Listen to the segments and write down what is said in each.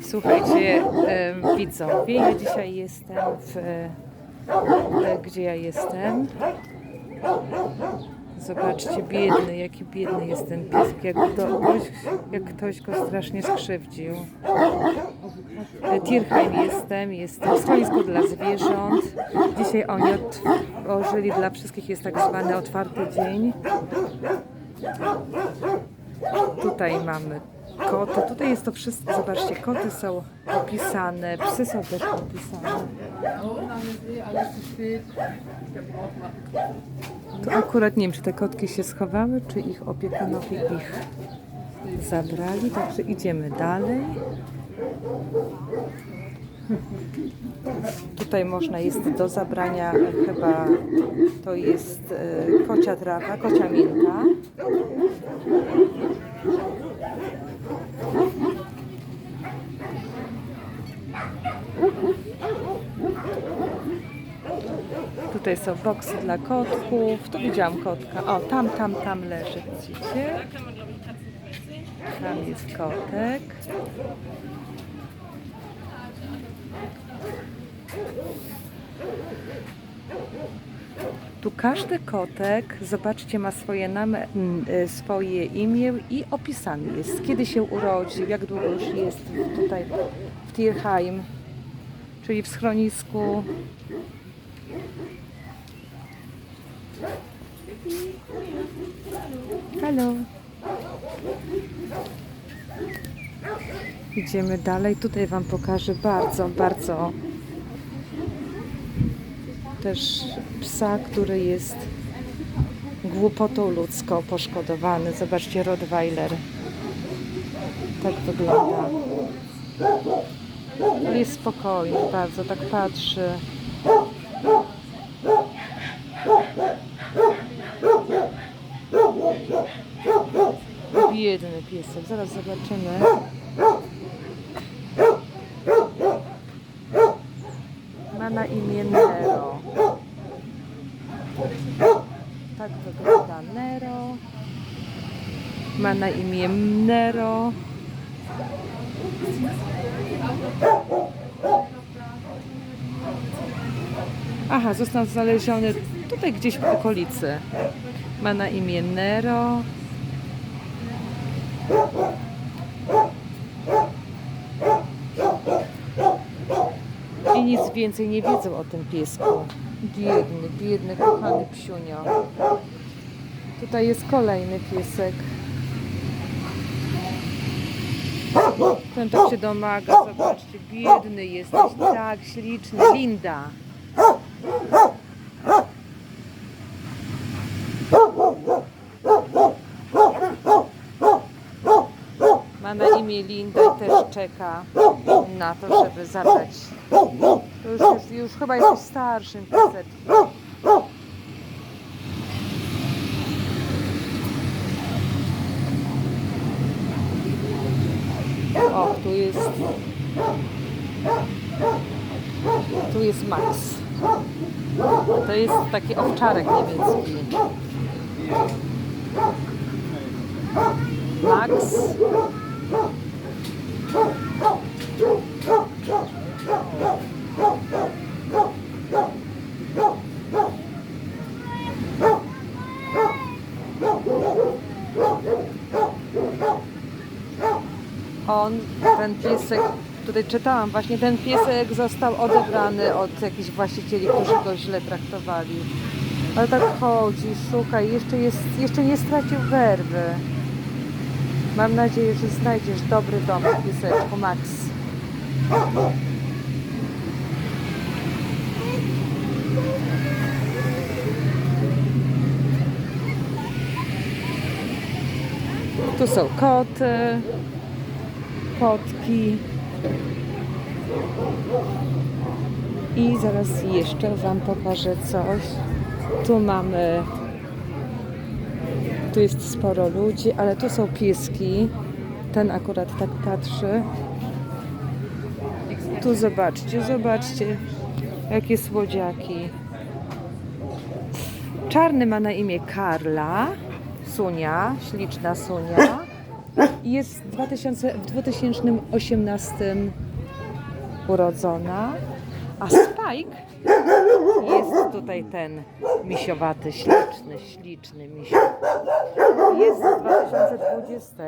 Słuchajcie, widzowie, ja dzisiaj jestem w... E, gdzie ja jestem? Zobaczcie, biedny, jaki biedny jest ten piesek, jak, jak ktoś go strasznie skrzywdził. E, Tierheim jestem, jestem w stoisku dla zwierząt. Dzisiaj oni otworzyli dla wszystkich, jest tak zwany otwarty dzień. Tutaj mamy koty, tutaj jest to wszystko, zobaczcie, koty są opisane, psy są też opisane. Tu akurat nie wiem, czy te kotki się schowały, czy ich opiekunowie ich zabrali, także idziemy dalej. Tutaj można jest do zabrania chyba to jest e, kocia trawa, kocia mięta. Tutaj są boksy dla kotków. Tu widziałam kotka. O, tam, tam, tam leży, widzicie? Tam jest kotek. Tu każdy kotek, zobaczcie, ma swoje, e, swoje imię i opisany jest, kiedy się urodził, jak długo już jest tutaj w Tierheim, czyli w schronisku. Halo. Idziemy dalej. Tutaj Wam pokażę bardzo, bardzo też psa, który jest głupotą ludzką poszkodowany. Zobaczcie, Rottweiler. Tak wygląda. Ale jest spokojny bardzo, tak patrzy. Biedny piesek, zaraz zobaczymy. Ma na imię Nero. Tak wygląda Nero. Ma na imię Nero. Aha, został znaleziony tutaj gdzieś w okolicy. Ma na imię Nero. I nic więcej nie wiedzą o tym piesku. Biedny, biedny, kochany psiunio. Tutaj jest kolejny piesek. Ten tak się domaga, zobaczcie, biedny jesteś, tak śliczny. Linda. Ma na imię Linda i też czeka na to, żeby zabrać. To już, jest, już chyba jesteś starszym pieseczkiem. O, tu jest. Tu jest Max. To jest taki owczarek niemiecki. Max. On, ten piesek, tutaj czytałam właśnie, ten piesek został odebrany od jakichś właścicieli, którzy go źle traktowali. Ale tak chodzi, szuka i jeszcze, jest, jeszcze nie stracił werwy. Mam nadzieję, że znajdziesz dobry dom, pieseczku Max. Tu są koty, kotki. I zaraz jeszcze Wam pokażę coś. Tu mamy, tu jest sporo ludzi, ale tu są pieski. Ten akurat tak patrzy. Tu zobaczcie, zobaczcie, jakie słodziaki. Czarny ma na imię Karla, Sunia, śliczna Sunia. Jest w 2000, w 2018 urodzona, a Spike jest tutaj ten misiowaty, śliczny, śliczny misio. Jest z 2020.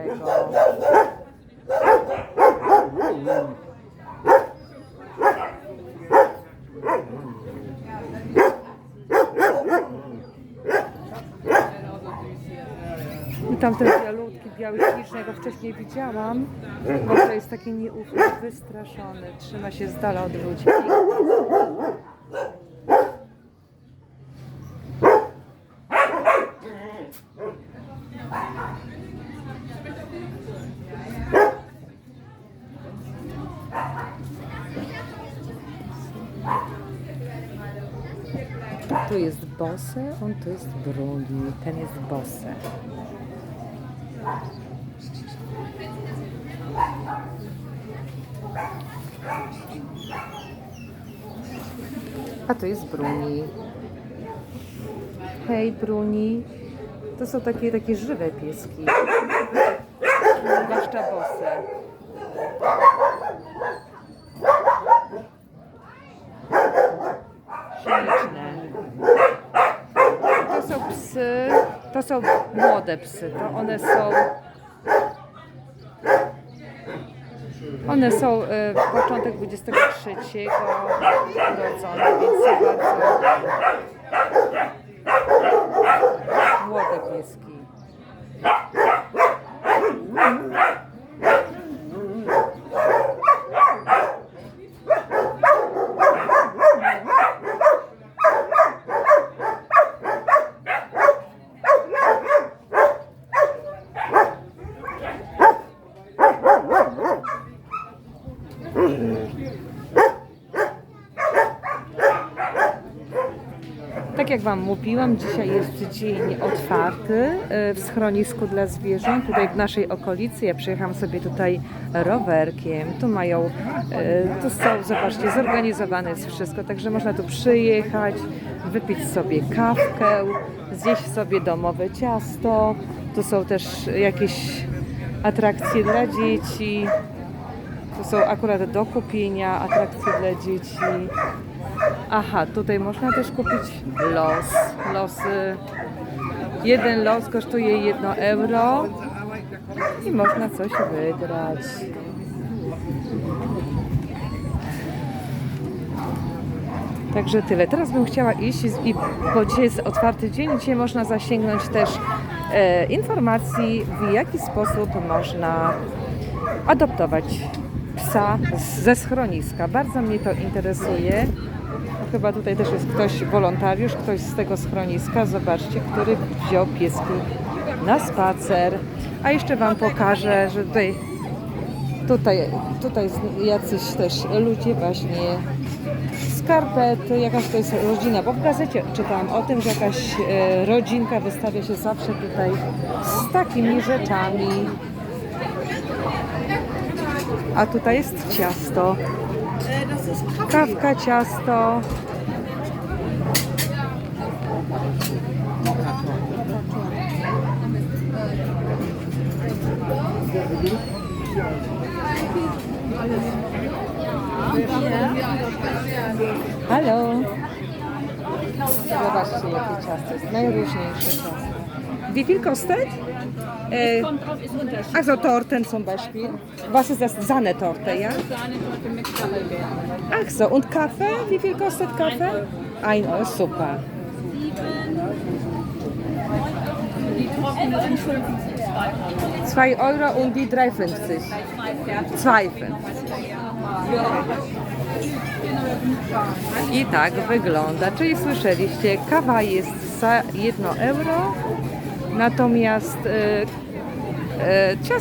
I tamten biały, śliczny, go wcześniej widziałam, bo to jest taki nieufny, wystraszony, trzyma się z dala od ludzi. Tu jest Bose, on tu jest Bruni, ten jest Bose. A to jest Bruni. Hej Bruni. To są takie, takie żywe pieski. Zwłaszcza Bose. Śliczne. To są psy, to są młode psy, to one są one są e, początek 23 urodzone, więc są bardzo młode pieski. Tak jak Wam mówiłam, dzisiaj jest dzień otwarty e, w schronisku dla zwierząt, tutaj w naszej okolicy. Ja przyjechałam sobie tutaj rowerkiem. Tu mają, e, tu są, zobaczcie, zorganizowane jest wszystko, także można tu przyjechać, wypić sobie kawkę, zjeść sobie domowe ciasto. Tu są też jakieś atrakcje dla dzieci. Tu są akurat do kupienia atrakcje dla dzieci. Aha, tutaj można też kupić los. Losy. Jeden los kosztuje 1 euro i można coś wygrać. Także tyle. Teraz bym chciała iść, i, bo dzisiaj jest otwarty dzień. Dzisiaj można zasięgnąć też e, informacji, w jaki sposób można adoptować psa ze schroniska. Bardzo mnie to interesuje. Chyba tutaj też jest ktoś, wolontariusz, ktoś z tego schroniska, zobaczcie, który wziął pieski na spacer. A jeszcze Wam pokażę, że tutaj, tutaj, tutaj jacyś też ludzie właśnie skarpety, jakaś to jest rodzina, bo w gazecie czytałam o tym, że jakaś e, rodzinka wystawia się zawsze tutaj z takimi rzeczami. A tutaj jest ciasto. Kawka, ciasto. Halo. Zobaczcie, jakie ciasto jest. Najróżniejsze ciasto. Wie viel kostet? Äh, also Torten zum Beispiel. Was ist das? Sahnetorte, ja? Ach so, und Kaffee? Wie viel kostet Kaffee? Ein Euro, super. Die trockenen sind 50, 2 2 Euro. Und die 3,50. Zwei fertig. 2,50. I tak wygląda. Czyli słyszeliście, kawa jest za 1 euro, natomiast e, ciasto